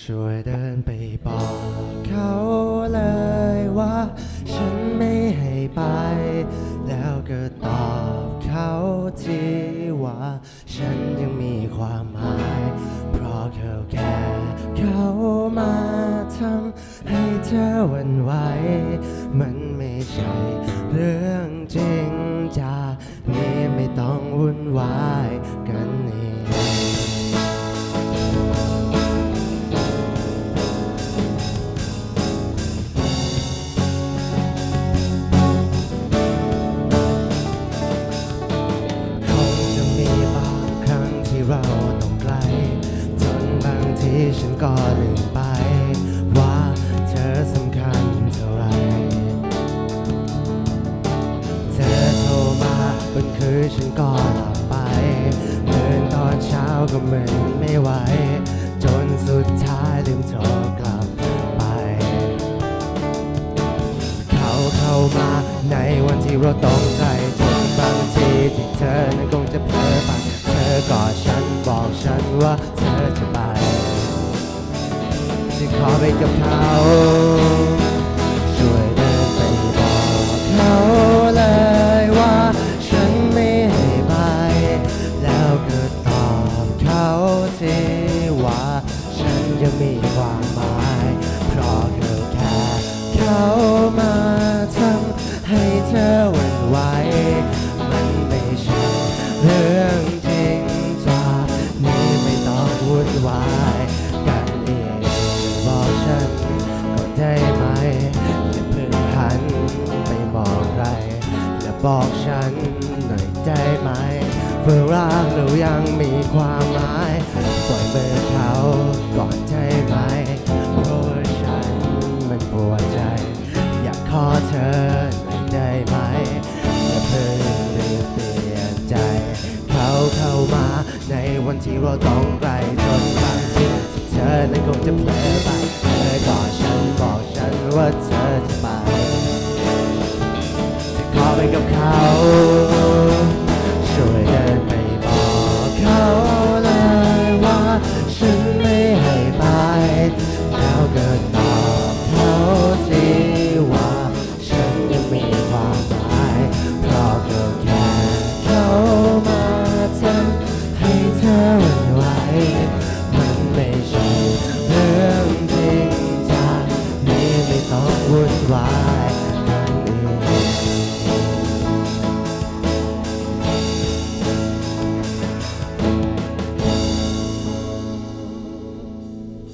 ช่วยเดินไปบอกเขาเลยว่า ฉันไม่ให้ไป แล้วก็ตอบเขาทีว่า ฉันยังมีความหมาย เพราะเขาแค่เขามาทำให้เธอหวันไหวมันไม่ใช่เรื่องจริงจากนี้ไม่ต้องวุ่นวาย บางทีฉันก็ลืมไป ว่าเธอสำคัญเท่าไร เธอโทรมาบนคืนฉันก็หลับไปเหมือนตอนเช้าก็เหมือนไม่ไหว จนสุดท้ายลืมโทรกลับไป เขาเข้ามาในวันที่เราต้องไกลจนบางทีที่เธอนั้นคงจะเผลอไปเธอกอดฉันบอกฉันว่าเธอจะไป จะขอไปกับเขาช่วยเดินไปบอกเขาเลยว่าฉันไม่ให้ไปแล้วก็ตอบเขาทีว่าฉันยังมี บอกฉันหน่อยได้ไหมเพื่อรักเรายังมีความหมายปล่อยมือเขาก่อนได้ไหมเพราะฉันมันปวดใจ อยากขอเธอหน่อยได้ไหมอย่าเพิ่งรีบเปลี่ยนใจ เขาเข้ามาในวันที่เราต้องไกลจนบางทีที่เธอนั้นคงจะเผลอไปเธอกอดฉันบอกฉันว่าเธอจะไป ไปกับเขา